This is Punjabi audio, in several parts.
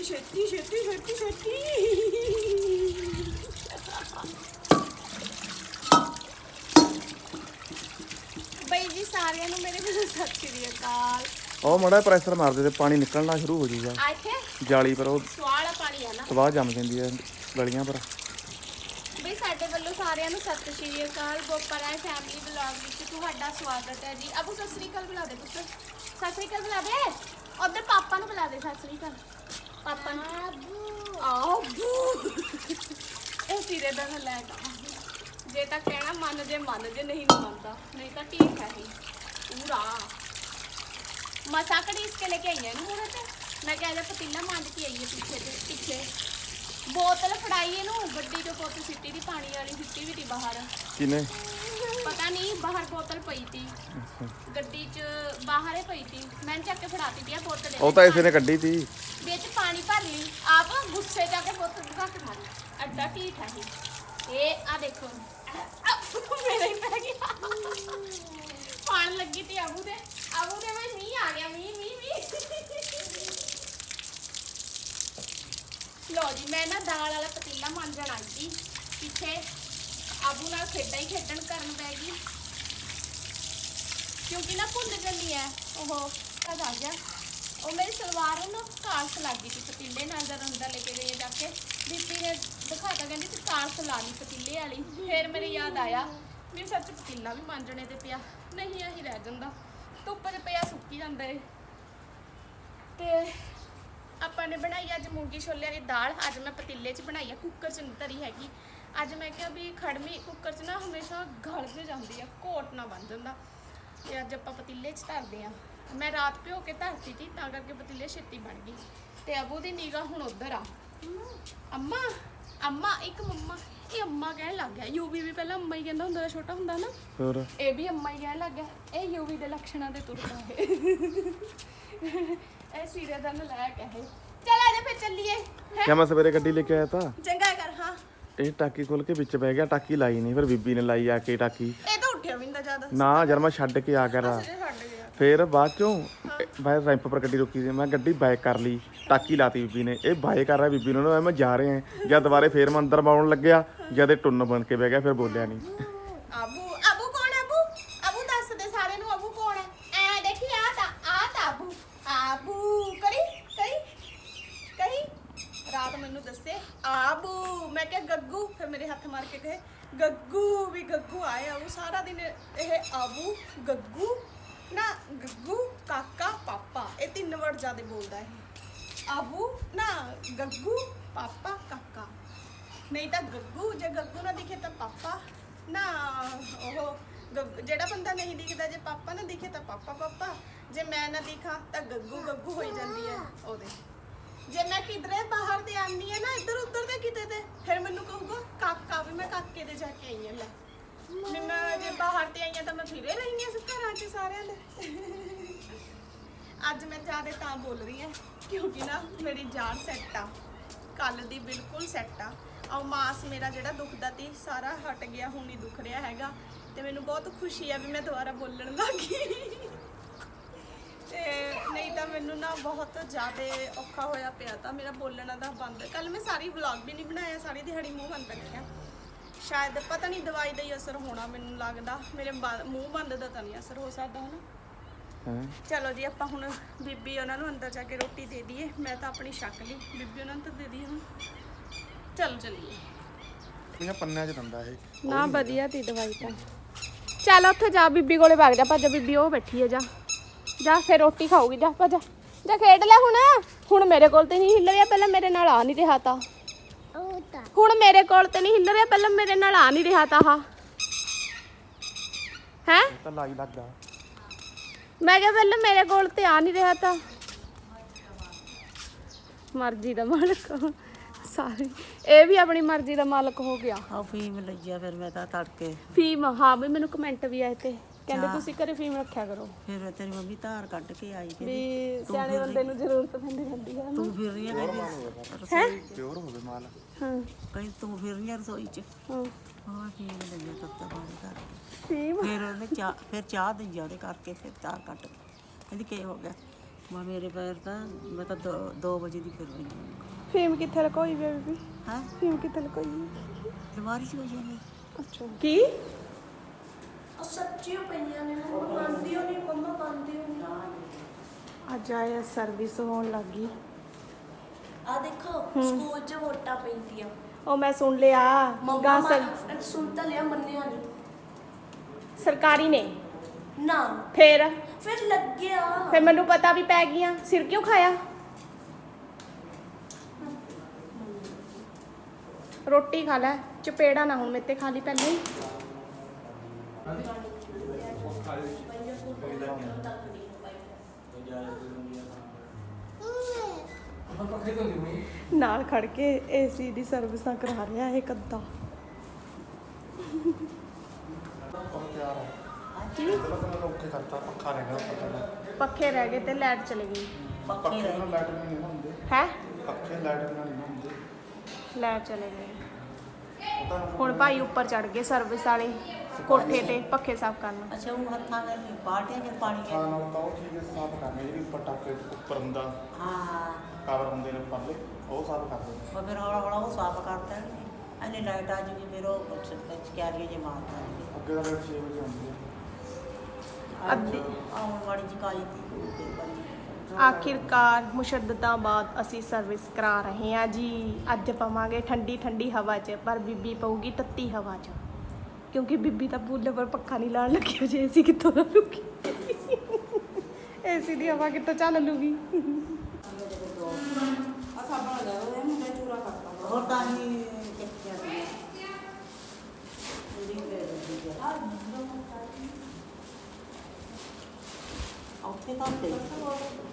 ਛੇਤੀ ਛੇਤੀ ਛੇਤੀ ਛੇਤੀ। ਬਈ ਜੀ ਸਾਰਿਆਂ ਨੂੰ ਮੇਰੇ ਵੱਲੋਂ ਸਤਿ ਸ਼੍ਰੀ ਅਕਾਲ। ਉਹ ਮੜਾ ਪ੍ਰੈਸ਼ਰ ਮਾਰਦੇ ਤੇ ਪਾਣੀ ਨਿਕਲਣਾ ਸ਼ੁਰੂ ਹੋ ਜਾਊਗਾ। ਆ ਇੱਥੇ? ਜਾਲੀ ਪਰ ਉਹ ਸਵਾਲ ਪਾਣੀ ਆ ਨਾ। ਸਵਾਹ ਜੰਮ ਜਾਂਦੀ ਹੈ ਗਲੀਆਂ ਪਰ। ਬਈ ਸਾਡੇ ਵੱਲੋਂ ਸਾਰਿਆਂ ਨੂੰ ਸਤਿ ਸ਼੍ਰੀ ਅਕਾਲ। ਗੋਪਰਾਏ ਫੈਮਿਲੀ ਵਲੌਗ ਵਿੱਚ। ਤੁਹਾਡਾ ਸਵਾਗਤ ਹੈ ਜੀ। ਅਬੂ ਸਤਿ ਸ਼੍ਰੀ ਅਕਾਲ ਬੁਲਾ ਦੇ ਪੁੱਤ। ਸਤਿ ਸ਼੍ਰੀ ਅਕਾਲ ਬੁਲਾ ਦੇ। ਉਧਰ ਪਾਪਾ ਨੂੰ ਬੁਲਾ ਦੇ ਸਤਿ ਸ਼੍ਰੀ ਅਕਾਲ। ਪਾਪਾ ਨੂੰ। ਆਬੂ। ਇਹ ਸਿਰੇ ਦਾ ਨਾ ਲੈ ਗਾ ਜੇ ਤਾਂ ਕਹਿਣਾ ਮੰਨ ਜੇ ਮੰਨ ਜੇ ਨਹੀਂ ਮੰਨਦਾ ਨਹੀਂ ਤਾਂ ਠੀਕ ਹੈ ਹੀ। ਪੂਰਾ। ਮਸਾ ਕੜੀ ਇਸਕੇ ਲੈ ਕੇ ਆਈ ਹੈ ਨਾ ਮੂਰੇ ਤੇ? ਮੈਂ ਕਿਹਾ ਜਾ ਪਤੀਲਾ ਮਾਂਜ ਕੇ ਆਈ ਹੈ ਪਿੱਛੇ ਤੇ ਪਿੱਛੇ। ਬੋਤਲ ਫੜਾਈ ਇਹਨੂੰ ਗੱਡੀ ਚੋਂ ਬੋਤਲ ਸਿੱਟੀ ਦੀ ਪਾਣੀ ਵਾਲੀ ਸਿੱਟੀ ਵੀ ਦੀ ਬਾਹਰ। ਕਿਨੇ ਪਤਾ ਨਹੀਂ ਬਾਹਰ ਬੋਤਲ ਪਈ ਤੀ। ਗੱਡੀ 'ਚ ਬਾਹਰ ਹੀ ਪਈ ਤੀ। ਮੈਂ ਚੱਕ ਕੇ ਫੜਾਤੀ ਤੀ ਆ ਬੋਤਲ ਉਹ ਤਾਂ ਇਸੇ ਨੇ ਕੱਢੀ ਤੀ। ਵਿੱਚ ਪਾਣੀ ਭਰ ਲਈ ਆਪ ਗੁੱਸੇ ਜਾ ਕੇ ਬੋਤਲ ਢਕਾ ਕੇ ਮਾਰੀ। ਅੱਡਾ ਢੀਠ ਹੈ ਇਹ। ਇਹ ਆ ਦੇਖੋ। ਮੇਰੇ ਹੀ ਪੈ ਗਿਆ। ਪਾਣ ਲੱਗੀ ਤੀ ਆਬੂ ਦੇ। ਆਬੂ ਦੇ ਮੈਂ ਮੀਂਹ ਆ ਗਿਆ ਮੀਂਹ ਮੀਂਹ ਮੀਂਹ। ਲੋ ਜੀ ਮੈਂ ਨਾ ਦਾਲ ਵਾਲਾ ਪਤੀਲਾ ਮਾਂਜਣ ਆਈ ਸੀ। ਪਿੱਛੇ ਆਬੂ ਨਾਲ ਖੇਡਾਂ ਹੀ ਖੇਡਣ ਕਰਨ ਬੈ ਗਈ। ਕਿਉਂਕਿ ਨਾ ਭੁੰਨ ਜਾਂਦੀ ਹੈ ਉਹ ਕਦ ਆ ਗਿਆ। ਉਹ ਮੇਰੀ ਸਲਵਾਰ ਨੂੰ ਕਾਲਸ ਲੱਗ ਗਈ ਸੀ ਪਤੀਲੇ ਨਾਲ, ਜਦ ਅੰਦਰ ਲੈ ਕੇ ਗਏ ਜਾ ਕੇ। ਬੀਬੀ ਨੇ ਦਿਖਾਤਾ, ਕਹਿੰਦੀ ਤੂੰ ਕਾਲਸ ਲਾ ਲਈ ਪਤੀਲੇ ਵਾਲੀ। ਫਿਰ ਮੇਰੇ ਯਾਦ ਆਇਆ ਵੀ ਸੱਚ ਪਤੀਲਾ ਵੀ ਮਾਂਜਣੇ ਤੇ ਪਿਆ। ਨਹੀਂ ਆਹੀ ਰਹਿ ਜਾਂਦਾ। ਧੁੱਪ 'ਚ ਪਿਆ, ਸੁੱਕੀ ਜਾਂਦਾ। ਏ ਤੇ ਆਪਾਂ ਨੇ ਬਣਾਈ ਅੱਜ ਮੂੰਗੀ ਛੋਲਿਆਂ ਦੀ ਦਾਲ। ਅੱਜ ਮੈਂ ਪਤੀਲੇ 'ਚ ਬਣਾਈ ਆ, ਕੁੱਕਰ 'ਚ ਨਹੀਂ ਧਰੀ ਹੈਗੀ। ਅੱਜ ਮੈਂ ਕਿਹਾ ਵੀ ਖੜਮੀ ਕੁੱਕਰ 'ਚ ਨਾ ਹਮੇਸ਼ਾ ਗਲ ਜੇ ਜਾਂਦੀ ਆ ਘੋਟ ਨਾ ਬਣ ਜਾਂਦਾ। ਤੇ ਅੱਜ ਆਪਾਂ ਪਤੀਲੇ 'ਚ ਧਰਦੇ ਆ। ਮੈਂ ਰਾਤ ਭਿਓ ਕੇ ਧਰਤੀ ਸੀ ਤਾਂ ਕਰਕੇ ਪਤੀਲੇ ਛੇਤੀ ਬਣ ਗਈ। ਤੇ ਅਬੂ ਦੀ ਨਿਗਾਹ ਹੁਣ ਉਧਰ ਆ। ਅੰਮਾ ਅੰਮਾ ਇੱਕ ਮੰਮਾ। ਇਹ ਅੰਮਾ ਕਹਿਣ ਲੱਗ ਗਿਆ। ਯੂਵੀ ਵੀ ਪਹਿਲਾਂ ਅੰਮਾ ਹੀ ਕਹਿੰਦਾ ਹੁੰਦਾ ਛੋਟਾ ਹੁੰਦਾ ਨਾ। ਹੋਰ? ਇਹ ਵੀ ਅੰਮਾ ਹੀ ਕਹਿਣ ਲੱਗ ਗਿਆ। ਇਹ ਯੂਵੀ ਦੇ ਲੱਛਣਾਂ ਦੇ ਤੁਰਦਾ ਹੈ ਇਹ ਸਿਰੇ ਦਾ ਨਲਾਇਕ ਹੈ। ਚੱਲ ਆ ਜਾ ਫਿਰ ਚੱਲੀਏ। ਹੈਂ? ਕਿਆ ਮੈਂ ਸਵੇਰੇ ਗੱਡੀ ਲੈ ਕੇ ਆਇਆ ਤਾਂ? ਚੰਗਾ ਕਰ ਹਾਂ। ਇਹ ਟਾਕੀ ਖੋਲ ਕੇ ਵਿੱਚ ਬਹਿ ਗਿਆ ਟਾਕੀ ਲਾਈ ਨਹੀਂ ਫਿਰ ਬੀਬੀ ਨੇ ਲਾਈ ਆ ਕੇ ਟਾਕੀ। ਇਹ ਤਾਂ ਉੱਠਿਆ ਵੀ ਨਹੀਂ ਜ਼ਿਆਦਾ। ਨਾ ਜਦ ਮੈਂ ਛੱਡ ਕੇ ਆ ਗਿਆ ਗਿਆ ਫਿਰ ਬਾਅਦ ਚੋਂ ਬਾਹਰ ਰੈਂਪ ਪਰ ਗੱਡੀ ਰੋਕੀ ਸੀ ਮੈਂ ਗੱਡੀ ਬਾਈਕ ਕਰ ਲਈ ਟਾਕੀ ਲਾਤੀ ਬੀਬੀ ਨੇ। ਇਹ ਬਾਈਕ ਕਰ ਰਿਹਾ ਬੀਬੀ ਨੂੰ ਨਾ ਮੈਂ ਜਾ ਰਹੇ ਜਦ ਦੁਬਾਰੇ ਫੇਰ ਮੈਂ ਅੰਦਰ ਬਾਉਣ ਲੱਗਿਆ ਜਦ ਇਹ ਟੁੰਨ ਬਣ ਕੇ ਬਹਿ ਗਿਆ ਫਿਰ ਬੋਲਿਆ ਨਹੀਂ ਅਬੂ ਅਬੂ ਕੌਣ ਹੈ ਅਬੂ ਅਬੂ ਦੱਸ ਦੇ ਸਾਰਿਆਂ ਨੂੰ ਅਬੂ ਕੌਣ ਹੈ ਐ ਦੇਖੀ ਆ ਤਾਂ ਆ ਤਾਂ ਅਬੂ ਆਬੂ ਕਰੀ ਕਰੀ ਕਰੀ ਰਾਤ ਮੈਨੂੰ ਦੱਸੇ, ਆਬੂ, ਮੈਂ ਕਿਹਾ ਗੱਗੂ, ਫਿਰ ਮੇਰੇ ਹੱਥ ਮਾਰ ਕੇ ਕਹੇ, ਗੱਗੂ ਵੀ ਗੱਗੂ ਆਇਆ, ਉਹ ਸਾਰਾ ਦਿਨ ਇਹ ਆਬੂ, ਗੱਗੂ, ਨਾ ਗੱਗੂ, ਕਾਕਾ, ਪਾਪਾ, ਇਹ ਤਿੰਨ ਵਰਡ ਜ਼ਿਆਦਾ ਬੋਲਦਾ ਹੈ ਆਬੂ, ਨਾ ਗੱਗੂ, ਪਾਪਾ, ਕਾਕਾ। ਨਹੀਂ ਤਾਂ ਗੱਗੂ, ਜੇ ਗੱਗੂ ਨਾ ਦਿਖੇ ਤਾਂ ਪਾਪਾ, ਨਾ ਉਹ ਗੱਗ- ਜਿਹੜਾ ਬੰਦਾ ਨਹੀਂ ਦਿਖਦਾ, ਜੇ ਪਾਪਾ ਨਾ ਦਿਖੇ ਤਾਂ ਪਾਪਾ ਪਾਪਾ। ਜੇ ਮੈਂ ਨਾ ਦਿਖਾਂ ਤਾਂ ਗੱਗੂ ਗੱਗੂ ਹੋਈ ਜਾਂਦੀ ਹੈ ਉਹਦੇ ਜੇ ਮੈਂ ਕਿਧਰੇ ਬਾਹਰ ਦੇ ਆਨੀ ਹੈ ਨਾ, ਇੱਧਰ ਉੱਧਰ ਦੇ ਕਿਤੇ ਤੇ, ਫਿਰ ਮੈਨੂੰ ਕਹੂਗਾ, ਕਾਕਾ, ਵੀ ਮੈਂ ਕਾਕੇ ਦੇ ਜਾ ਕੇ ਆਈ ਹਾਂ, ਲੈ। ਵੀ ਮੈਂ ਜੇ ਬਾਹਰ ਤੇ ਆਈ ਹਾਂ ਤਾਂ ਮੈਂ ਫਿਰੇ ਰਹੀ ਹਾਂ ਘਰਾਂ 'ਚ ਸਾਰਿਆਂ ਦੇ। ਅੱਜ ਮੈਂ ਜ਼ਿਆਦਾ ਤਾਂ ਬੋਲ ਰਹੀ ਹਾਂ, ਕਿਉਂਕਿ ਨਾ ਮੇਰੀ ਜਾਨ ਸੈੱਟ ਆ। ਕੱਲ ਦੀ ਬਿਲਕੁਲ ਸੈੱਟ ਆ। ਔਰ ਮਾਸ ਮੇਰਾ ਜਿਹੜਾ ਦੁਖਦਾ ਤੀ ਸਾਰਾ ਹਟ ਗਿਆ, ਹੁਣ ਨਹੀਂ ਦੁਖ ਰਿਹਾ ਹੈਗਾ। ਤੇ ਮੈਨੂੰ ਬਹੁਤ ਖੁਸ਼ੀ ਆ ਵੀ ਮੈਂ ਦੁਬਾਰਾ ਬੋਲਣ ਲੱਗ ਗਈ। ਤੇ ਨਹੀਂ ਤਾਂ ਮੈਨੂੰ ਨਾ ਬਹੁਤ ਜ਼ਿਆਦਾ ਔਖਾ ਹੋਇਆ ਪਿਆ ਤਾਂ ਮੇਰਾ ਬੋਲਣਾ ਦਾ ਬੰਦ। ਕੱਲ ਮੈਂ ਸਾਰੀ ਵਲੌਗ ਵੀ ਨਹੀਂ ਬਣਾਇਆ ਸਾਰੀ ਦਿਹਾੜੀ ਮੂੰਹ ਬੰਦ ਰੱਖਿਆ। ਸ਼ਾਇਦ ਪਤਾ ਨਹੀਂ ਦਵਾਈ ਦਾ ਹੀ ਅਸਰ ਹੋਣਾ ਮੈਨੂੰ ਲੱਗਦਾ ਮੇਰੇ ਮੂੰਹ ਬੰਦ ਦਾ ਤਾਂ ਨਹੀਂ ਅਸਰ ਹੋ ਸਕਦਾ ਹਨਾ। ਹੈ? ਚਲੋ ਜੀ ਆਪਾਂ ਹੁਣ ਬੀਬੀ ਉਹਨਾਂ ਨੂੰ ਅੰਦਰ ਜਾ ਕੇ ਰੋਟੀ ਦੇ ਦਈਏ ਮੈਂ ਤਾਂ ਆਪਣੀ ਛੱਕ ਲਈ। ਬੀਬੀ ਉਹਨਾਂ ਨੂੰ ਤਾਂ ਦੇ ਦਈਏ ਹੁਣ। ਚਲ ਚੱਲੀਏ। ਇਹਨਾਂ ਪੰਨਿਆਂ 'ਚ ਦੰਦਾ ਇਹ। ਨਾ ਵਧੀਆ ਤੀ ਦਵਾਈ ਤਾਂ। ਚੱਲ ਉੱਥੇ ਜਾ ਬੀਬੀ ਕੋਲੇ ਵਗ ਜਾ ਭੱਜ ਬੀਬੀ ਉਹ ਬੈਠੀ ਹੈ ਜਾ। ਜਾ ਫਿਰ ਰੋਟੀ ਖਾਊਗੀ ਜਾ ਭੱਜ। ਜਾ ਖੇਡ ਲੈ ਹੁਣ। ਹੁਣ ਮੇਰੇ ਕੋਲ ਤੇ ਨਹੀਂ ਹਿੱਲ ਰਿਹਾ ਪਹਿਲਾਂ ਮੇਰੇ ਨਾਲ ਆ ਨਹੀਂ ਰਿਹਾ ਤਾਂ। ਹੁਣ ਮੇਰੇ ਕੋਲ ਤੇ ਨਹੀਂ ਹਿੱਲ ਰਿਹਾ ਪਹਿਲਾਂ ਮੇਰੇ ਨਾਲ ਆ ਨਹੀਂ ਰਿਹਾ ਤਾਂ ਹਾਂ? ਹੈ ਤਾਂ ਲਾਈ ਲੱਗਦਾ ਮੈਂ ਕਿਹਾ ਪਹਿਲਾਂ ਮੇਰੇ ਕੋਲ ਤੇ ਆ ਨਹੀਂ ਰਿਹਾ ਤਾਂ। ਮਰਜ਼ੀ ਦਾ ਮਾਲਕ। ਸਾਰੇ। ਇਹ ਵੀ ਆਪਣੀ ਮਰਜ਼ੀ ਦਾ ਮਾਲਕ ਹੋ ਗਿਆ। ਆ ਫੀਮ ਲਈਆ ਫਿਰ ਮੈਂ ਤਾਂ ਤੜਕੇ। ਫੀਮ ਹਾਂ ਵੀ ਮੈਨੂੰ ਕਮੈਂਟ ਵੀ ਆਏ ਤੇ। ਕਹਿੰਦੇ ਤੁਸੀਂ ਘਰੇ ਫੀਮ ਰੱਖਿਆ ਕਰੋ। ਫਿਰ ਤੇਰੀ ਮੰਮੀ ਧਾਰ ਕੱਢ ਕੇ ਆਈ ਵੀ ਕਹਿੰਦੀ ਸਿਆਣੇ ਬੰਦੇ ਨੂੰ ਜ਼ਰੂਰਤ ਪੈਂਦੀ ਰਹਿੰਦੀ ਹੈ ਤੂੰ ਫਿਰ ਰਹੀ ਹੈ ਕਹਿੰਦੀ ਹੈ? ਪਿਓਰ ਹੋਵੇ ਮਾਲ। ਹਾਂ। ਕਹਿੰਦੀ ਤੂੰ ਫਿਰ ਰਹੀ ਹੈ ਰਸੋਈ ਚ? ਹਾਂ। ਹਾਂ ਫੀਮ ਲਈਆ ਤੱਤਾ ਪਾਣੀ ਕਰਕੇ ਫੀਮ ਫਿਰ ਉਹਨੇ ਚਾਹ ਫਿਰ ਚਾਹ ਦਈਆ ਉਹਦੇ ਕਰਕੇ ਫਿਰ ਧਾਰ ਕੱਢ ਕੇ। ਕਹਿੰਦੀ ਕੀ ਹੋ ਗਿਆ? ਮੈਂ ਮੇਰੇ ਪੈਰ ਤਾਂ ਮੈਂ ਤਾਂ 2 ਵਜੇ ਦੀ ਫਿਰ ਗਈ ਫੀਮ ਕਿੱਥੇ ਲਕੋਈ ਬੇਬੀ? ਹਾਂ? ਫੀਮ ਕਿੱਥੇ ਲਕੋਈ? ਬਿਮਾਰੀ ਸੀ ਹੋ ਜਾਂਦੀ। ਅੱਛਾ। ਕੀ? ਸੱਚੀਆਂ ਪਈਆਂ ਨੇ ਮੰਮਾ ਮੰਨਦੀ ਹੋ ਨਹੀਂ ਮੰਮਾ ਮੰਨਦੀ ਹੋ ਨਹੀਂ ਅੱਜ ਆਇਆ ਸਰਵਿਸ ਹੋਣ ਲੱਗੀ ਆ ਦੇਖੋ ਸਕੂਲ 'ਚ ਵੋਟਾਂ ਪੈਂਦੀਆਂ। ਉਹ ਮੈਂ ਸੁਣ ਲਿਆ ਮੰਮਾ ਗਾ ਸਰ ਸੁਣ ਤਾਂ ਲਿਆ ਮੰਨਿਆ ਨਹੀਂ ਸਰਕਾਰੀ ਨੇ? ਨਾ। ਫੇਰ? ਫਿਰ ਲੱਗਿਆ। ਫੇਰ ਮੈਨੂੰ ਪਤਾ ਵੀ ਪੈ ਗਈਆਂ ਸਿਰ ਕਿਉਂ ਖਾਇਆ? ਰੋਟੀ ਖਾ ਲੈ ਚਪੇੜਾ ਨਾ ਹੁਣ ਮੇਰੇ ਤੇ ਖਾ ਲਈ ਪਹਿਲਾਂ ਨਾਲ ਖੜ ਕੇ ਏਸੀ ਦੀ ਸਰਵਿਸਾਂ ਕਰਾ ਰਿਹਾ ਇਹ ਕੱਦਾ। ਪੱਖਾ ਰਹਿ ਗਏ ਤੇ ਲਾਈਟ ਚਲੇ ਗਈ। ਪੱਖੇ ਨਾਲ ਲਾਈਟ ਨਹੀਂ ਹੁੰਦੇ ਹੈ? ਪੱਖੇ ਲਾਈਟ ਵੀ ਨਹੀਂ ਹੁੰਦੇ। ਲਾਈਟ ਚਲੇ ਗਈ ਤਾਂ ਹੁਣ ਭਾਈ ਉੱਪਰ ਚੜ ਗਏ ਸਰਵਿਸ ਵਾਲੇ ਕੋਠੇ ਤੇ ਪੱਖੇ ਸਾਫ਼ ਕਰਨ ਅੱਛਾ ਉਹ ਹੱਥਾਂ ਨਾਲ ਬਾਟਿਆਂ ਚ ਪਾਣੀ ਖਾਣ ਹੈ ਨਾਲ ਤਾਂ ਉਹ ਚੀਜ਼ ਸਾਫ਼ ਕਰਨੀ ਜਿਹੜੀ ਉੱਪਰ ਟਾਕੇ ਉੱਪਰ ਹੁੰਦਾ। ਹਾਂ। ਕਵਰ ਹੁੰਦੇ ਨੇ ਪਰਲੇ ਉਹ ਸਾਫ਼ ਕਰਦੇ ਨੇ ਉਹ ਫਿਰ ਹੌਲਾ ਹੌਲਾ ਉਹ ਸਾਫ਼ ਕਰਤਾ ਇਹਨੇ ਲਾਈਟ ਆ ਜੂਗੀ ਫਿਰ ਉਹ ਕੁਛ ਕਿਆਰੀਆਂ ਜੇ ਮਾਰਦਾ ਅੱਗੇ ਤਾਂ ਲਾਈਟ 6 ਵਜੇ ਹੁੰਦੀ ਹੈ। ਅੱਧੀ ਆਉਣ ਵਾਲੀ ਜੀ ਕਾਲੀ ਤੀ ਤੇ ਬੜੀ ਆਖਿਰਕਾਰ ਮੁਸ਼ੱਦਤਾਂ ਬਾਅਦ ਅਸੀਂ ਸਰਵਿਸ ਕਰਾ ਰਹੇ ਹਾਂ ਜੀ। ਅੱਜ ਪਵਾਂਗੇ ਠੰਡੀ ਠੰਡੀ ਹਵਾ 'ਚ, ਪਰ ਬੀਬੀ ਪਊਗੀ ਤੱਤੀ ਹਵਾ 'ਚ। ਕਿਉਂਕਿ ਬੀਬੀ ਤਾਂ ਪੂਲੇ ਪਰ ਪੱਖਾ ਨਹੀਂ ਲਾਣ ਲੱਗੀ ਜੇ ਏਸੀ ਕਿੱਥੋਂ ਲਾ ਲੂਗੀ ਏਸੀ ਦੀ ਹਵਾ ਕਿੱਥੋਂ ਚੱਲ ਲੂਗੀ ਹੋਰ ਤਾਂ ਹੀ ਚੱਕਿਆ ਸੀ। ਉੱਥੇ ਤਾਂ ਤੇ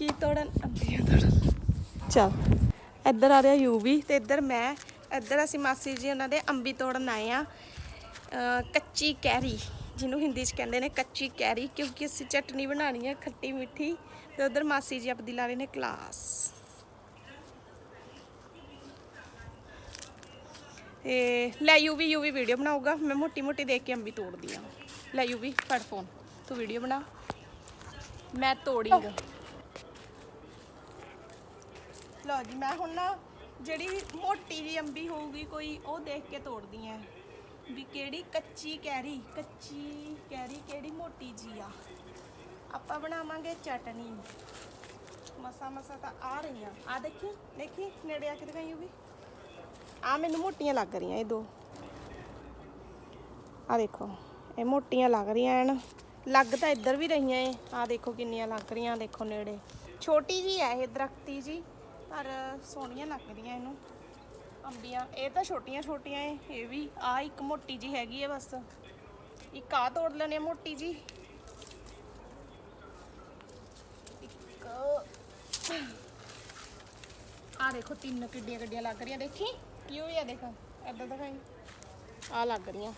ਕੀ ਤੋੜਨ? ਅੰਬੀਆਂ ਤੋੜਨ। ਚਲ। ਇੱਧਰ ਆ ਰਿਹਾ ਯੂਵੀ ਤੇ ਇੱਧਰ ਮੈਂ। ਇੱਧਰ ਅਸੀਂ ਮਾਸੀ ਜੀ ਉਹਨਾਂ ਦੇ ਅੰਬੀ ਤੋੜਨ ਆਏ ਆ ਕੱਚੀ ਕੈਰੀ, ਜਿਹਨੂੰ ਹਿੰਦੀ 'ਚ ਕਹਿੰਦੇ ਨੇ ਕੱਚੀ ਕੈਰੀ, ਕਿਉਂਕਿ ਅਸੀਂ ਚਟਨੀ ਬਣਾਉਣੀ ਹੈ ਖੱਟੀ ਮਿੱਠੀ ਤੇ ਉੱਧਰ ਮਾਸੀ ਜੀ ਆਪਦੀ ਲਾ ਰਹੇ ਨੇ ਕਲਾਸ। ਤੇ ਲੈ ਯੂ ਯੂਵੀ ਯੂਵੀ ਵੀਡੀਓ ਬਣਾਊਗਾ। ਮੈਂ ਮੋਟੀ ਮੋਟੀ ਦੇਖ ਕੇ ਅੰਬੀ ਤੋੜਦੀ ਆ ਲੈ ਯੂ ਵੀ ਫੜ ਫੋਨ ਤੂੰ ਵੀਡੀਓ ਬਣਾ। ਮੈਂ ਤੋੜੀਂਗਾ। ਲਓ ਜੀ, ਮੈਂ ਹੁਣ ਨਾ ਜਿਹੜੀ ਮੋਟੀ ਜੀ ਅੰਬੀ ਹੋਊਗੀ, ਕੋਈ ਉਹ ਦੇਖ ਕੇ ਤੋੜਦੀ ਆ ਵੀ ਕਿਹੜੀ ਕੱਚੀ ਕੈਰੀ ਕੱਚੀ ਕੈਰੀ ਕਿਹੜੀ ਮੋਟੀ ਜੀ ਆ। ਆਪਾਂ ਬਣਾਵਾਂਗੇ ਚਟਨੀ। ਮਸਾ ਮਸਾ ਤਾਂ ਆ ਰਹੀਆਂ। ਆ ਦੇਖੀ ਦੇਖੀ ਨੇੜੇ ਆ ਕੇ ਦਿਖਾਈ ਵੀ। ਆ ਮੈਨੂੰ ਮੋਟੀਆਂ ਲੱਗ ਰਹੀਆਂ ਇਹ ਦੋ। ਆ ਦੇਖੋ, ਇਹ ਮੋਟੀਆਂ ਲੱਗ ਰਹੀਆਂ ਐਨ। ਲੱਗ ਤਾਂ ਇੱਧਰ ਵੀ ਰਹੀਆਂ ਏ ਆ ਦੇਖੋ ਕਿੰਨੀਆਂ ਲੱਗ ਰਹੀਆਂ, ਦੇਖੋ ਨੇੜੇ। ਛੋਟੀ ਜੀ ਹੈ ਇਹ, ਦਰਖਤੀ ਜੀ ਪਰ ਸੋਹਣੀਆਂ ਲੱਗ ਰਹੀਆਂ ਇਹਨੂੰ। ਅੰਬੀਆਂ, ਇਹ ਤਾਂ ਛੋਟੀਆਂ ਛੋਟੀਆਂ ਏ, ਇਹ ਵੀ। ਆ ਇੱਕ ਮੋਟੀ ਜੀ ਹੈਗੀ ਏ ਬਸ। ਇੱਕ ਆ ਤੋੜ ਲੈਣੇ ਆ ਮੋਟੀ ਜੀ ਇੱਕ। ਆ ਦੇਖੋ, ਤਿੰਨ ਕਿੱਡੀਆਂ ਕਿੱਡੀਆਂ ਲੱਗ ਰਹੀਆਂ। ਦੇਖੀ? ਕੀ ਹੋਈ ਆ ਦੇਖ। ਐਦਾਂ ਦਿਖਾਈ ਆ ਲੱਗ ਰਹੀਆਂ।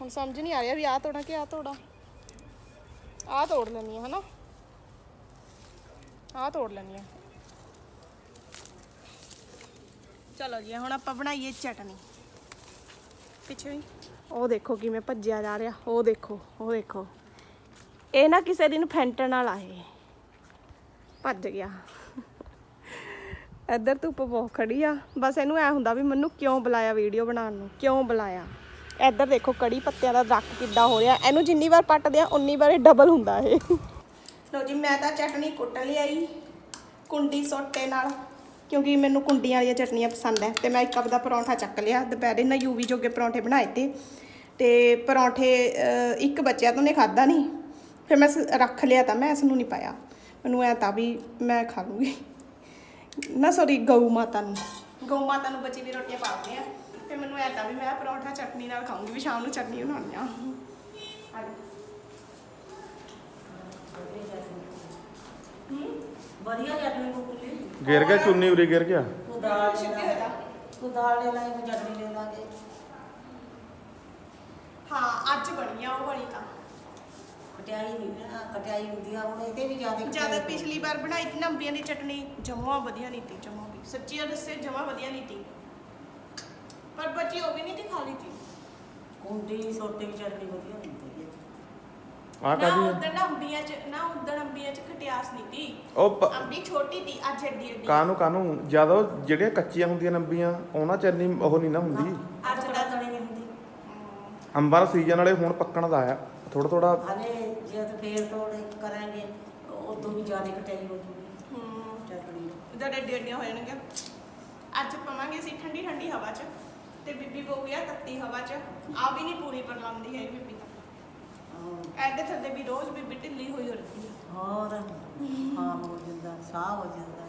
ਹੁਣ ਸਮਝ ਨਹੀਂ ਆ ਰਿਹਾ ਵੀ ਆ ਤੋੜਾਂ ਕਿ ਆ ਤੋੜਾਂ। ਆ ਤੋੜ ਲੈਣੀ ਹੈ ਹਨਾ? ਆ ਤੋੜ ਲੈਣੀ ਆ। ਚਲੋ ਜੀ ਹੁਣ ਆਪਾਂ ਬਣਾਈਏ ਚਟਨੀ। ਪਿੱਛੇ ਵੀ। ਉਹ ਦੇਖੋ ਕਿਵੇਂ ਭੱਜਿਆ ਜਾ ਰਿਹਾ ਉਹ ਦੇਖੋ ਉਹ ਦੇਖੋ। ਇਹ ਨਾ ਕਿਸੇ ਦਿਨ ਫੈਂਟਣ ਵਾਲਾ ਇਹ ਭੱਜ ਗਿਆ। ਇੱਧਰ ਧੁੱਪ ਬਹੁਤ ਖੜੀ ਆ। ਬਸ ਇਹਨੂੰ ਐ ਹੁੰਦਾ ਵੀ ਮੈਨੂੰ ਕਿਉਂ ਬੁਲਾਇਆ ਵੀਡੀਓ ਬਣਾਉਣ ਨੂੰ? ਕਿਉਂ ਬੁਲਾਇਆ? ਇੱਧਰ ਦੇਖੋ ਕੜੀ ਪੱਤਿਆਂ ਦਾ ਰੱਖ ਕਿੱਦਾਂ ਹੋ ਰਿਹਾ। ਇਹਨੂੰ ਜਿੰਨੀ ਵਾਰ ਪੱਟਦੇ ਆ ਉਨੀ ਵਾਰ ਇਹ ਡਬਲ ਹੁੰਦਾ ਇਹ। ਲੋ ਜੀ ਮੈਂ ਤਾਂ ਚਟਨੀ ਕੁੱਟ ਲਿਆਈ। ਕੁੰਡੀ ਸੋਟੇ ਨਾਲ। ਕਿਉਂਕਿ ਮੈਨੂੰ ਕੁੰਡੀਆਂ ਵਾਲੀਆਂ ਚਟਨੀਆਂ ਪਸੰਦ ਹੈ ਤੇ ਮੈਂ ਇੱਕ ਆਪਦਾ ਪਰੌਂਠਾ ਚੱਕ ਲਿਆ। ਦੁਪਹਿਰੇ ਨਾ ਯੂਵੀ ਜੋਗੇ ਪਰੌਂਠੇ ਬਣਾਏ ਤੇ ਤੇ ਪਰੌਂਠੇ ਇੱਕ ਬੱਚਿਆ ਤੋਂ ਨੇ ਖਾਦਾ ਨਹੀਂ ਫਿਰ ਮੈਂ ਰੱਖ ਲਿਆ ਤਾਂ ਮੈਂ, ਇਸ ਨੂੰ ਨਹੀਂ ਪਾਇਆ। ਮੈਨੂੰ ਐ ਤਾਂ ਵੀ ਮੈਂ ਖਾ ਲੂੰਗੀ। ਨਾ ਸੌਰੀ ਗਊ ਮਾਤਾ ਨੂੰ। ਗਊ ਮਾਤਾ ਨੂੰ ਬਚੀ ਵੀ ਰੋਟੀਆਂ ਪਾਉਂਦੇ ਆ। ਤੇ ਮੈਨੂੰ ਐ ਤਾਂ ਵੀ ਮੈਂ ਪਰੌਂਠਾ ਚਟਨੀ ਨਾਲ ਖਾਊਂਗੀ, ਵੀ ਸ਼ਾਮ ਨੂੰ ਚਟਨੀ ਬਣਾਉਣੀ ਆ। ਆ ਵਧੀਆ ਚਟਨੀ ਕੁੱਟੀ ਗਿਰ ਗਿਆ ਚੁੰਨੀ ਉਰੇ ਗਿਰ ਗਿਆ। ਤੂੰ ਦਾਲ ਲੈ ਲਾ ਤੂੰ ਦਾਲ ਲੈ ਲੈ ਤੂੰ ਚਟਨੀ ਲੈ ਲਾਂਗੇ। ਹਾਂ ਅੱਜ ਬਣੀ ਆ ਉਹ ਵਾਲੀ ਤਾਂ। ਕਟਿਆਈ ਨਹੀਂ ਨਾ ਕਟਿਆਈ ਹੁੰਦੀ ਆ ਹੁਣ ਇਹਦੇ ਵੀ ਜ਼ਿਆਦਾ ਜ਼ਿਆਦਾ ਪਿਛਲੀ ਵਾਰ ਬਣਾਈ ਸੀ ਨਾ ਅੰਬੀਆਂ ਦੀ ਚਟਨੀ ਜਮਾ ਵਧੀਆ ਨਹੀਂ ਤੀ ਜਮਾ ਵੀ। ਸੱਚੀ ਦੱਸੇ ਜਮਾ ਵਧੀਆ ਨਹੀਂ ਤੀ। ਪਰ ਬੱਚੀ ਉਹ ਵੀ ਨਹੀਂ ਤੀ ਖਾ ਲਈ ਤੀ। ਕੁੰਡੀ ਸੋਟੇ ਦੀ ਚਟਨੀ ਵਧੀਆ ਹੁੰਦੀ ਹੈ ਆ ਨਾ ਕਾਦੀ ਉਦੋਂ ਨਾ ਅੰਬੀਆਂ ਚ ਨਾ ਉਦੋਂ ਅੰਬੀਆਂ ਚ ਖਟਿਆਸ ਨਹੀਂ ਤੀ। ਉਹ ਪ- ਅੰਬੀ ਛੋਟੀ ਤੀ ਅੱਜ ਏਡੀ ਏਡੀ ਕਾਨੂੰ ਕਾਨੂੰ ਜਦੋਂ ਜਿਹੜੀਆਂ ਕੱਚੀਆਂ ਹੁੰਦੀਆਂ ਨੰਬੀਆਂ ਉਹਨਾਂ ਚ ਇੰਨੀ ਉਹ ਨਹੀਂ ਨਾ ਹੁੰਦੀ। ਅੱਜ ਦਾ ਤਣੀ ਨਹੀਂ ਹੁੰਦੀ। ਅੰਬਾਂ ਸੀਜ਼ਨ ਵਾਲੇ ਹੁਣ ਪੱਕਣ ਦਾ ਆ। ਥੋੜਾ ਥੋੜਾ ਹਲੇ ਜੇ ਤੇ ਫੇਰ ਤੋੜੇ ਕਰਾਂਗੇ ਉਦੋਂ ਵੀ ਜ਼ਿਆਦਾ ਕਟਿਆਈ ਹੋ ਜੂਗੀ। ਹੂੰ। ਚਟਨੀ ਉਦੋਂ ਏਡੀ ਏਡੀਆਂ ਹੋ ਜਾਣਗੀਆਂ। ਅੱਜ ਪਵਾਂਗੇ ਅਸੀਂ ਠੰਡੀ ਠੰਡੀ ਹਵਾ ਚ। ਤੇ ਬੀਬੀ ਪਊਗੀ ਆ ਤੱਤੀ ਹਵਾ ਚ। ਆ ਵੀ ਨਹੀਂ ਪੂਰੀ ਪਰ ਲਾਉਂਦੀ ਹੈ ਬੀਬੀ। ਤਾਂ। ਐਡੇ ਥੱਲੇ ਵੀ ਰੋਜ਼ ਬੀਬੀ ਢਿੱਲੀ ਹੋਈ ਹੋ ਰਹੀ ਹੈ ਹੋਰ? ਹਾਂ ਹੋ ਜਾਂਦਾ ਸਾਹ ਹੋ ਜਾਂਦਾ।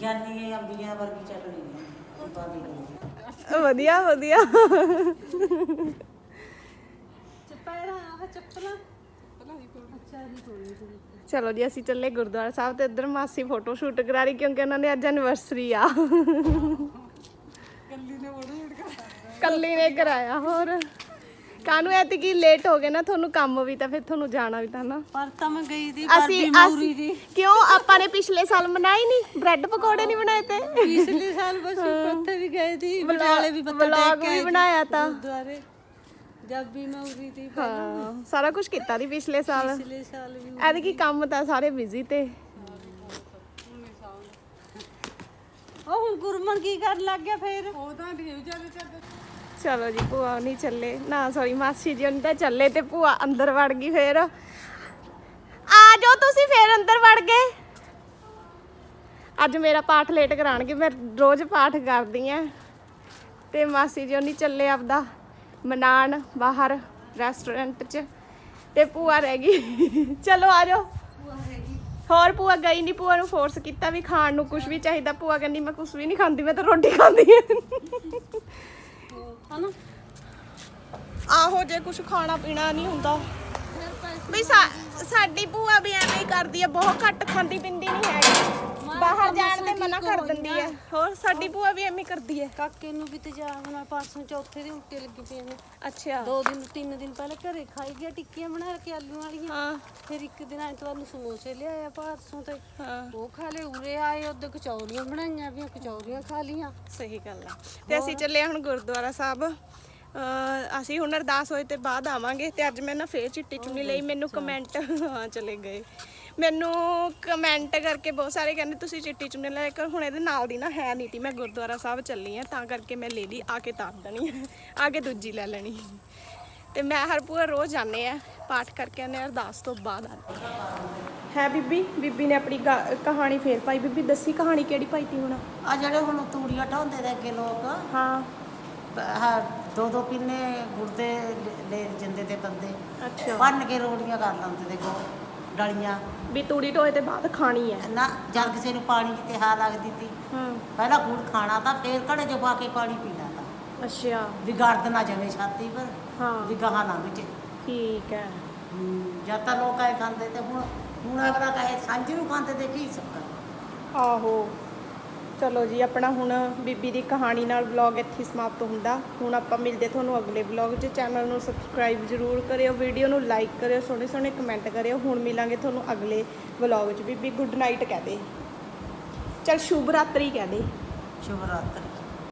ਗਿਆਨੀ ਇਹ ਅੰਬੀਆਂ ਵਰਗੀ ਚਟਣੀ ਹੈ ਉਹ ਬਾਦੀ ਹੁੰਦੀ ਵਧੀਆ ਵਧੀਆ। ਚਲੋ ਜੀ ਅਸੀਂ ਚੱਲੇ ਗੁਰਦੁਆਰਾ ਸਾਹਿਬ ਤੇ ਇੱਧਰ ਮਾਸੀ ਫੋਟੋ ਸ਼ੂਟ ਕਰਾ ਰਹੀ ਕਿਉਂਕਿ ਉਹਨਾਂ ਦੇ ਅੱਜ ਐਨਵਰਸਰੀ ਆ। ਕੱਲੀ ਨੇ ਕਰਾਇਆ ਹੋਰ? ਕਾਨੂੰ ਐ ਤੇ ਕੀ ਲੇਟ ਹੋ ਗਏ ਨਾ ਤੁਹਾਨੂੰ ਕੰਮ ਵੀ ਤਾਂ ਫਿਰ ਤੁਹਾਨੂੰ ਜਾਣਾ ਵੀ ਤਾਂ ਨਾ। ਪਰ ਤਾਂ ਮੈਂ ਗਈ ਦੀ ਅਸੀਂ ਅਸੀਂ ਕਿਉਂ ਆਪਾਂ ਨੇ ਪਿਛਲੇ ਸਾਲ ਮਨਾਈ ਨਹੀਂ ਬ੍ਰੈਡ ਪਕੌੜੇ ਨਹੀਂ ਬਣਾਏ ਤੇ। ਪਿਛਲੇ ਸਾਲ ਬਸ ਉੱਥੇ ਵੀ ਗਏ ਥੀ ਵਿਚਾਲੇ ਵੀ ਪਤਾ ਵਲੌਗ ਵੀ ਬਣਾਇਆ ਤਾਂ। ਗੁਰਦੁਆਰੇ। ਜਦ ਵੀ ਮੈਂ ਉਰੀ ਥੀ ਹਾਂ ਸਾਰਾ ਕੁਝ ਕੀਤਾ ਦੀ ਪਿਛਲੇ ਸਾਲ। ਪਿਛਲੇ ਸਾਲ ਵੀ ਐਤਕੀ ਕੰਮ ਤਾਂ ਸਾਰੇ ਬਿਜ਼ੀ ਤੇ। ਉਹ ਹੁਣ ਗੁਰਮਨ ਕੀ ਕਰਨ ਲੱਗ ਗਿਆ ਫੇਰ। ਉਹ ਤਾਂ ਢੇਉ ਚੱਲ ਚੱਲ ਚਲੋ ਜੀ, ਭੂਆ ਨਹੀਂ ਚੱਲੇ। ਨਾ ਸੌਰੀ ਮਾਸੀ ਜੀ ਉਹਨਾਂ ਤਾਂ ਚੱਲੇ ਤੇ ਭੂਆ ਅੰਦਰ ਵੜ ਗਈ ਫੇਰ। ਆ ਜਾਓ ਤੁਸੀਂ ਫੇਰ ਅੰਦਰ ਵੜ ਗਏ ਅੱਜ ਮੇਰਾ ਪਾਠ ਲੇਟ ਕਰਾਣਗੇ ਮੈਂ ਰੋਜ਼ ਪਾਠ ਕਰਦੀ ਆ। ਤੇ ਮਾਸੀ ਜੀ ਉਹਨੀ ਚੱਲੇ ਆਪਦਾ ਮਨਾਣ ਬਾਹਰ ਰੈਸਟੋਰੈਂਟ 'ਚ। ਤੇ ਭੂਆ ਰਹਿ ਗਈ। ਚਲੋ ਆ ਜਾਓ। ਹੋਰ ਭੂਆ ਗਈ ਨਹੀਂ ਭੂਆ ਨੂੰ ਫੋਰਸ ਕੀਤਾ ਵੀ ਖਾਣ ਨੂੰ ਕੁਝ ਵੀ ਚਾਹੀਦਾ। ਭੂਆ ਕਹਿੰਦੀ, ਮੈਂ ਕੁਝ ਵੀ ਨਹੀਂ ਖਾਂਦੀ, ਮੈਂ ਤਾਂ ਰੋਟੀ ਖਾਂਦੀ ਹਾਂ ਹਨਾ? ਆਹੋ ਜੇ ਕੁਝ ਖਾਣਾ ਪੀਣਾ ਨਹੀਂ ਹੁੰਦਾ। ਵੀ ਸਾ- ਸਾਡੀ ਭੂਆ ਵੀ ਐਵੇਂ ਹੀ ਕਰਦੀ ਆ ਬਹੁਤ ਘੱਟ ਖਾਂਦੀ ਪਿੰਦੀ ਨਹੀਂ ਹੈਗੀ। ਬਾਹਰ ਜਾਣ ਤੇ ਮਨਾ ਕਰ ਦਿੰਦੀ ਹੈ। ਹੋਰ ਸਾਡੀ ਭੂਆ ਵੀ ਐਵੇਂ ਕਰਦੀ ਹੈ। ਕਾਕੇ ਨੂੰ ਵੀ ਤੇਜ਼ਾਬ ਨਾਲ ਪਰਸੋਂ ਚੌਥੇ ਦੇ ਉੱਤੇ ਲੱਗੀ ਪਈ ਨੇ। ਅੱਛਾ। ਦੋ ਦਿਨ ਤਿੰਨ ਦਿਨ ਪਹਿਲਾਂ ਘਰੇ ਖਾਈ ਗਿਆ ਟਿੱਕੀਆਂ ਬਣਾ ਕੇ ਆਲੂ ਵਾਲੀਆਂ। ਹਾਂ। ਫਿਰ ਇੱਕ ਦਿਨ ਐਤਵਾਰ ਨੂੰ ਸਮੋਸੇ ਲਿਆਇਆ ਪਰਸੋਂ ਤੇ। ਹਾਂ। ਉਹ ਖਾ ਲਏ ਉਰੇ ਆਏ ਉਹਦੇ ਕਚੌਰੀਆਂ ਬਣਾਈਆਂ ਵੀ ਕਚੌਰੀਆਂ ਖਾ ਲੀਆਂ ਸਹੀ ਗੱਲ ਆ। ਤੇ ਅਸੀਂ ਚੱਲੇ ਹੁਣ ਗੁਰਦੁਆਰਾ ਸਾਹਿਬ। ਅਸੀਂ ਹੁਣ ਅਰਦਾਸ ਹੋਏ ਤੇ ਬਾਅਦ ਆਵਾਂਗੇ ਤੇ ਅੱਜ ਮੈਂ ਨਾ ਫੇਰ ਚਿੱਟੀ ਚੁੰਨੀ ਲਈ ਮੈਨੂੰ ਕਮੈਂਟ ਹਾਂ ਚਲੇ ਗਏ। ਮੈਨੂੰ ਕਮੈਂਟ ਕਰਕੇ ਬਹੁਤ ਸਾਰੇ ਕਹਿੰਦੇ ਤੁਸੀਂ ਚਿੱਟੀ ਚੁੰਨੀ ਲੈ ਕੇ ਹੁਣ ਇਹਦੇ ਨਾਲ ਦੀ ਨਾ ਹੈ ਨਹੀਂ ਤੀ ਮੈਂ ਗੁਰਦੁਆਰਾ ਸਾਹਿਬ ਚੱਲੀ ਆ ਤਾਂ ਕਰਕੇ ਮੈਂ ਲੈ ਲਈ ਆ ਕੇ ਤਾਰ ਦੇਣੀ ਆ, ਆ ਕੇ ਦੂਜੀ ਲੈ ਲੈਣੀ। ਤੇ ਮੈਂ ਹਰਪੂਰ ਰੋਜ਼ ਜਾਂਦੇ ਆ ਪਾਠ ਕਰਕੇ ਆਨੇ ਅਰਦਾਸ ਤੋਂ ਬਾਅਦ ਆਉਂਦੇ ਹੈ ਬੀਬੀ? ਬੀਬੀ ਨੇ ਆਪਣੀ ਕਹਾਣੀ ਫੇਰ ਪਾਈ। ਬੀਬੀ ਦੱਸੀ ਕਹਾਣੀ ਕਿਹੜੀ ਪਾਈ ਤੀ ਹੁਣ? ਆ ਜਿਹੜੇ ਹੁਣ ਤੂੜੀਆਂ ਢਾਉਂਦੇ ਨੇ ਅੱਗੇ ਲੋਕ। ਹਾਂ। ਦੋ ਦੋ ਪਿੰਨੇ ਗੁਰਦੇ ਲੈ ਜਾਂਦੇ ਤੇ ਬੰਦੇ। ਅੱਛਾ। ਭੰਨ ਕੇ ਰੋੜੀਆਂ ਕਰ ਲੈਂਦੇ ਤੇ ਗੋ ਡਲੀਆਂ ਵੀ ਤੂੜੀ ਟੋਏ ਤੇ ਬਾਅਦ ਖਾਣੀ ਹੈ ਨਾ ਜਦ ਕਿਸੇ ਨੂੰ ਪਾਣੀ ਦੀ ਤਿਹਾ ਲੱਗਦੀ ਤੀ। ਹਾਂ। ਪਹਿਲਾਂ ਗੁੜ ਖਾਣਾ ਤਾਂ ਫੇਰ ਘੜੇ ਚ ਪਾ ਕੇ ਪਾਣੀ ਪੀਣਾ ਤਾਂ। ਅੱਛਾ। ਵੀ ਗਰਦ ਨਾ ਜਵੇ ਛਾਤੀ ਪਰ ਹਾਂ। ਵੀ ਗਾਹਾਂ ਨਾ ਵਿੱਚ ਠੀਕ ਹੈ ਜਦ ਤਾਂ ਲੋਕ ਆਏ ਖਾਂਦੇ ਤੇ ਹੁਣ ਹੁਣ ਅਗਲਾ ਕਹੇ ਸਾਂਝੀ ਨੂੰ ਖਾਂਦੇ ਕੀ ਸੱਕਰ ਆਹੋ। ਚਲੋ ਜੀ, ਆਪਣਾ ਹੁਣ ਬੀਬੀ ਦੀ ਕਹਾਣੀ ਨਾਲ ਵਲੌਗ ਇੱਥੇ ਸਮਾਪਤ ਹੁੰਦਾ। ਹੁਣ ਆਪਾਂ ਮਿਲਦੇ ਤੁਹਾਨੂੰ ਅਗਲੇ ਵਲੌਗ 'ਚ। ਚੈਨਲ ਨੂੰ ਸਬਸਕ੍ਰਾਈਬ ਜ਼ਰੂਰ ਕਰਿਓ ਵੀਡੀਓ ਨੂੰ ਲਾਈਕ ਕਰਿਓ ਸੋਹਣੇ ਸੋਹਣੇ ਕਮੈਂਟ ਕਰਿਓ। ਹੁਣ ਮਿਲਾਂਗੇ ਤੁਹਾਨੂੰ ਅਗਲੇ ਵਲੌਗ 'ਚ। ਬੀਬੀ ਗੁੱਡ ਨਾਈਟ ਕਹਿ ਦੇ ਚਲ, ਸ਼ੁਭ ਰਾਤਰੀ ਕਹਿ ਦੇ ਸ਼ੁਭ ਰਾਤਰੀ।